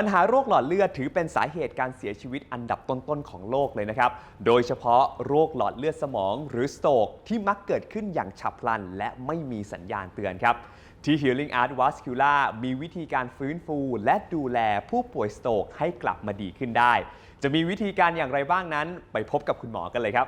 ปัญหาโรคหลอดเลือดถือเป็นสาเหตุการเสียชีวิตอันดับต้นๆของโลกเลยนะครับ โดยเฉพาะโรคหลอดเลือดสมองหรือสโตกที่มักเกิดขึ้นอย่างฉับพลัน และไม่มีสัญญาณเตือนครับ ที่ Healing Art Vascular มีวิธีการฟื้นฟูและดูแลผู้ป่วยสโตกให้กลับมาดีขึ้นได้ จะมีวิธีการอย่างไรบ้างนั้น ไปพบกับคุณหมอกันเลยครับ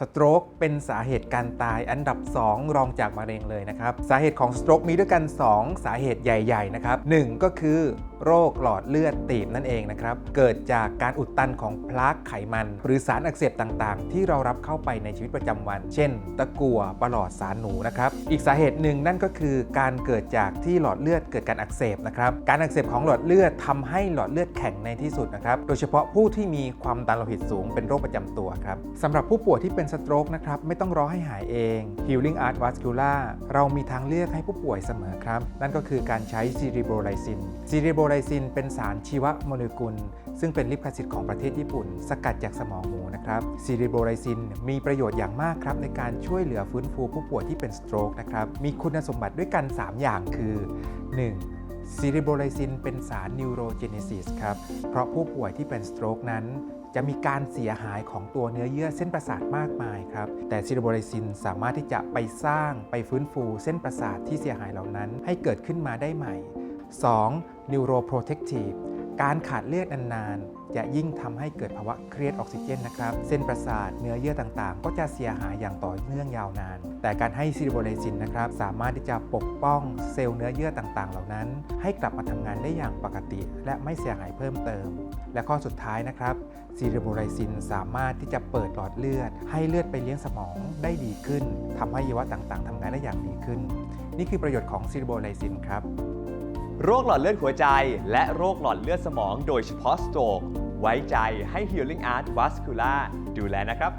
สโตรกเป็นสาเหตุการตายอันดับ 2 รองจากมะเร็งเลยนะครับ สาเหตุของสโตรกมีด้วยกัน 2 สาเหตุใหญ่ ๆ นะครับ 1 ก็คือ โรคหลอดเลือดตีบนั่นเองนะครับ เกิดจากการอุดตันของพลาร์กไขมัน หรือสารอักเสบต่างๆ ที่เรารับเข้าไปในชีวิตประจำวัน เช่น ตะกั่วประหลอดสารหนูนะครับ อีกสาเหตุหนึ่งนั่นก็คือการเกิดจากที่หลอดเลือดเกิดการอักเสบนะครับ การอักเสบของหลอดเลือดทำให้หลอดเลือดแข็งในที่สุดนะครับ โดยเฉพาะผู้ที่มีความดันโลหิตสูงเป็นโรคประจำตัวครับสำหรับผู้ป่วยที่เป็นสโตรกนะครับไม่ต้องรอให้หายเอง Healing Art Vascular เรามีทางเลือกให้ผู้ป่วยเสมอครับ นั่นก็คือการใช้ c e r e b r o l y s i n c e r e b r o l y s i n เป็นสารชีวโมเลกุล ซึ่งเป็นลิปคสิทธิ์ของประเทศญี่ปุ่น สกัดจากสมองหมูนะครับ c e r e b r o l y s i n มีประโยชน์อย่างมากครับในการช่วยเหลือฟื้นฟูผู้ป่วยที่เป็นสโตรกนะครับมีคุณสมบัติด้วยกัน 3 อย่างคือ 1. ซีริโบไลซินเป็นสารนิวโรเจเนซิสครับ เพราะผู้ป่วยที่เป็นสโตรกนั้น จะมีการเสียหายของตัวเนื้อเยื่อเส้นประสาทมากมายครับ แต่ซีริโบไลซินสามารถที่จะไปสร้างไปฟื้นฟูเส้นประสาทที่เสียหายเหล่านั้นให้เกิดขึ้นมาได้ใหม่ 2. Neuroprotective การขาดเลือดนานๆ จะยิ่งทำให้เกิดภาวะเครียดออกซิเจนนะครับ เส้นประสาทเนื้อเยื่อต่างๆ ก็จะเสียหายอย่างต่อเนื่องยาวนาน แต่การให้ซิลิโบไลซินนะครับ สามารถที่จะปกป้องเซลล์เนื้อเยื่อต่างๆ เหล่านั้น ให้กลับมาทำงานได้อย่างปกติ และไม่เสียหายเพิ่มเติม และข้อสุดท้ายนะครับซิลิโบไลซินสามารถที่จะเปิดหลอดเลือด ให้เลือดไปเลี้ยงสมองได้ดีขึ้นทำให้อวัยวะต่างๆทำงานได้อย่างดีขึ้น นี่คือประโยชน์ของซิลิโบไลซินครับ โรคหลอดเลือดหัวใจ และโรคหลอดเลือดสมองโดยเฉพาะสโตรกไว้ใจให้ Healing Art Vascular ดูแลนะครับ